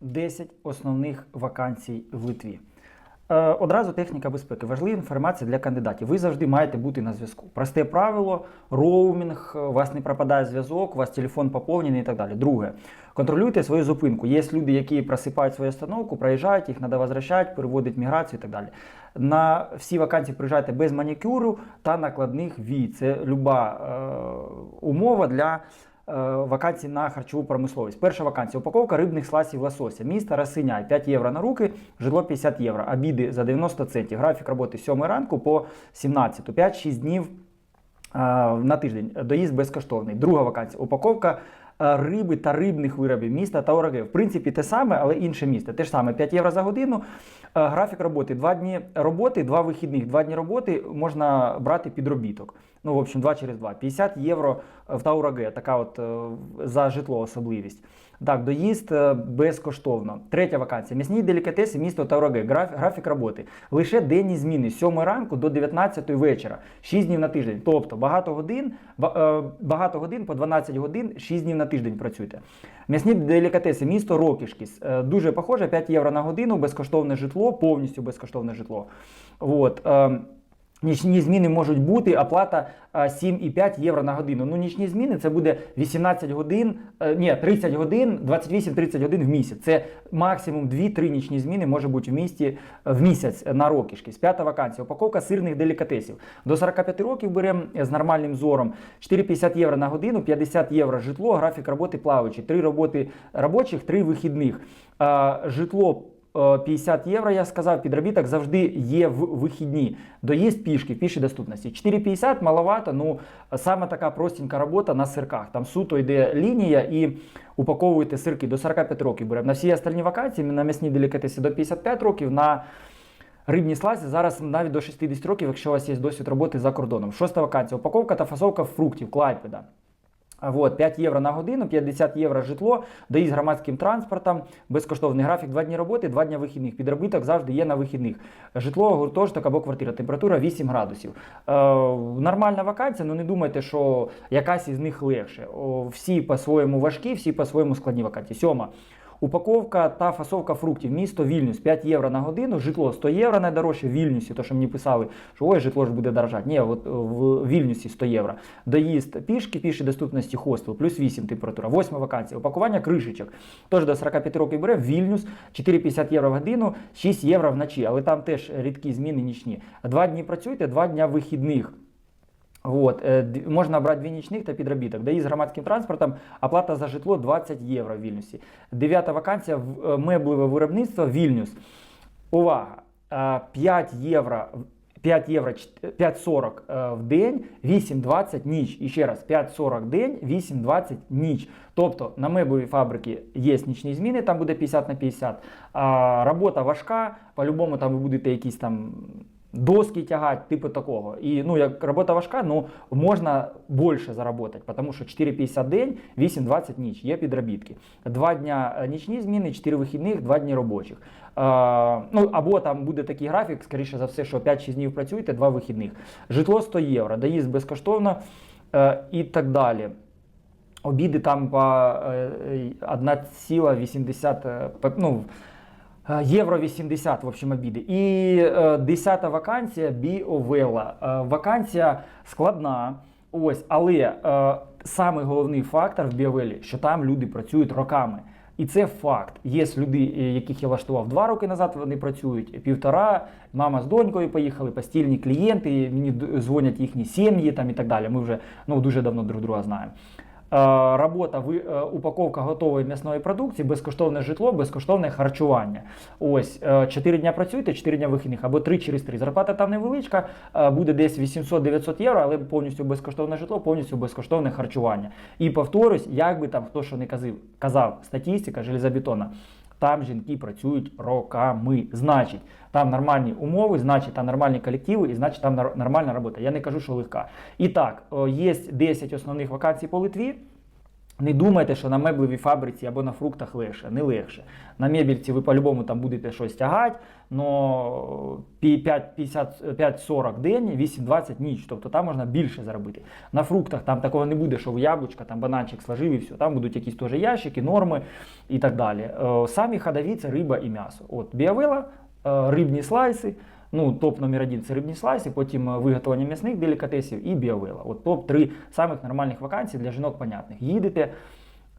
10 основних вакансій в Литві. Е, Одразу техніка безпеки. Важлива інформація для кандидатів. Ви завжди маєте бути на зв'язку. Просте правило, роумінг, е, у вас не пропадає зв'язок, у вас телефон поповнений і так далі. Друге, контролюйте свою зупинку. Є люди, які просипають свою остановку, проїжджають, їх треба возвращати, переводять міграцію і так далі. На всі вакансії приїжджайте без манікюру та накладних вій. Це люба е, умова для. Е, Вакансій на харчову промисловість. Перша вакансія упаковка рибних сласів лосося. Місто Росиняй 5 євро на руки, житло 50 євро. Обіди за 90 центів. Графік роботи з 7 ранку по 17. 5-6 днів е, на тиждень. Доїзд безкоштовний. Друга вакансія. Упаковка риби та рибних виробів міста та Ороге. В принципі, те саме, але інше місто. Те ж саме 5 євро за годину. Е, Графік роботи. Два дні роботи, два вихідних. Два дні роботи можна брати підробіток. Ну, в общем, 2 через 2. 50 євро в Таураге, така от е, за житло особливість. Так, доїзд е, безкоштовно. Третя вакансія. М'ясні делікатеси, місто. Граф, графік роботи. Лише денні зміни з 7 ранку до 19 вечора. 6 днів на тиждень. Тобто багато годин, е, багато годин по 12 годин, 6 днів на тиждень працюйте. М'ясні делікатеси, місто Рокішкіс. Е, Дуже похоже, 5 євро на годину, безкоштовне житло, повністю безкоштовне житло. От. Е, Нічні зміни можуть бути, а, 7,5 євро на годину. Ну, нічні зміни це буде 18 годин, е, ні, 30 годин, 28-30 годин в місяць. Це максимум 2-3 нічні зміни може бути в місті е, в місяць на рокішкість. П'ята вакансія. Упаковка сирних делікатесів. До 45 років беремо з нормальним зором 4,50 євро на годину, 50 євро житло, графік роботи плаваючий. Три роботи робочих, три вихідних. Житло Е, 50 євро, я сказав, підробіток завжди є в вихідні. Доїзд пішки, в пішій доступності. 4,50 маловато, ну саме така простенька робота на сирках. Там суто йде лінія і упаковуєте сирки до 45 років. Беремо. На всі остальні вакансії, на м'ясні делікатеси до 55 років, на рибні слазі зараз навіть до 60 років, якщо у вас є досвід роботи за кордоном. Шоста вакансія. Упаковка та фасовка фруктів, Клайпеда. Вот, 5 євро на годину, 50 євро житло, доїзд громадським транспортом, безкоштовний графік, 2 дні роботи, 2 дні вихідних. Підробіток завжди є на вихідних. Житло, гуртожиток або квартира, температура 8 градусів. Е, нормальна вакансія, ну не думайте, що якась із них легше. О, всі по-своєму важкі, всі по-своєму складні вакансії. Сьома. Упаковка та фасовка фруктів. Місто Вільнюс 5 євро на годину, житло 100 євро найдорожче в Вільнюсі, то що мені писали, що ой, житло ж буде дорожати. Ні, от в Вільнюсі 100 євро. Доїзд пішки, піші доступності хостел, плюс 8 температура. Восьма вакансія. Упакування кришечок. Тож до 45 років бере Вільнюс, 4,50 євро в годину, 6 євро вночі, але там теж рідкі зміни нічні. Два дні працюйте, два дня вихідних. Вот, е, можна брати дві нічних та підробіток. Доїзд з громадським транспортом, оплата за житло 20 євро в Вільнюсі. Дев'ята вакансія в е, меблеве виробництво Вільнюс. Увага! е, 5 євро. 5 євро 5,40 е, в день, 8,20 ніч. І ще раз, 5,40 день, 8,20 ніч. Тобто на меблевій фабриці є нічні зміни, там буде 50 на 50. А робота важка, по-любому там ви будете якісь там доски тягати, типу такого. І ну, як робота важка, ну можна більше заробити, тому що 4,50 день, 8,20 ніч, є підробітки. Два дня е, нічні зміни, 4 вихідних, 2 дні робочих. Е, ну, або там буде такий графік, скоріше за все, що 5-6 днів працюєте, 2 вихідних. Житло 100 євро, доїзд безкоштовно е, і так далі. Обіди там по е, е, 1,80 е, ну, євро 80, в общем, обіди. І е, 10 вакансія Біовела. Е, вакансія складна, ось, але е, самий головний фактор в Біовелі, що там люди працюють роками. І це факт. Є люди, е, яких я влаштував два роки назад, вони працюють півтора. Мама з донькою поїхали, постільні клієнти, мені дзвонять їхні сім'ї там і так далі. Ми вже ну, дуже давно друг друга знаємо. Е, Робота, е, упаковка готової м'ясної продукції, безкоштовне житло, безкоштовне харчування. Ось 4 дня працюєте, 4 дня вихідних або 3 через 3. Зарплата там невеличка, е, буде десь 800-900 євро, але повністю безкоштовне житло, повністю безкоштовне харчування. І повторюсь, як би там хто що не казав, казав статістика железобетона. Там жінки працюють роками. Значить, там нормальні умови, значить, там нормальні колективи, і значить, там нормальна робота. Я не кажу, що легка. І так, є 10 основних вакансій по Литві. Не думайте, що на меблевій фабриці або на фруктах легше, не легше. На мебельці ви по-любому там будете щось тягати, но 5-40 день, 8-20 ніч. Тобто там можна більше заробити. На фруктах там такого не буде, що в яблучка, там бананчик сложив і все. Там будуть якісь теж ящики, норми і так далі. Е, Самі ходові це риба і м'ясо. От біавела, е, рибні слайси. Ну, топ номер один це рибні слайси, потім е, виготовлення м'ясних делікатесів і біовела. От топ 3 самих нормальних вакансій для жінок понятних. Їдете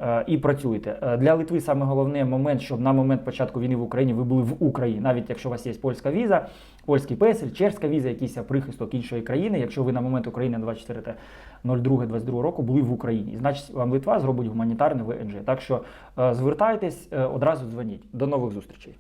е, і працюєте. Е, Для Литви саме головний момент, щоб на момент початку війни в Україні ви були в Україні, навіть якщо у вас є польська віза, польський песель, чешська віза, якийсь прихисток іншої країни. Якщо ви на момент України 24.02.22 року були в Україні, значить вам Литва зробить гуманітарне ВНЖ. Так що звертайтесь, одразу дзвоніть. До нових зустрічей.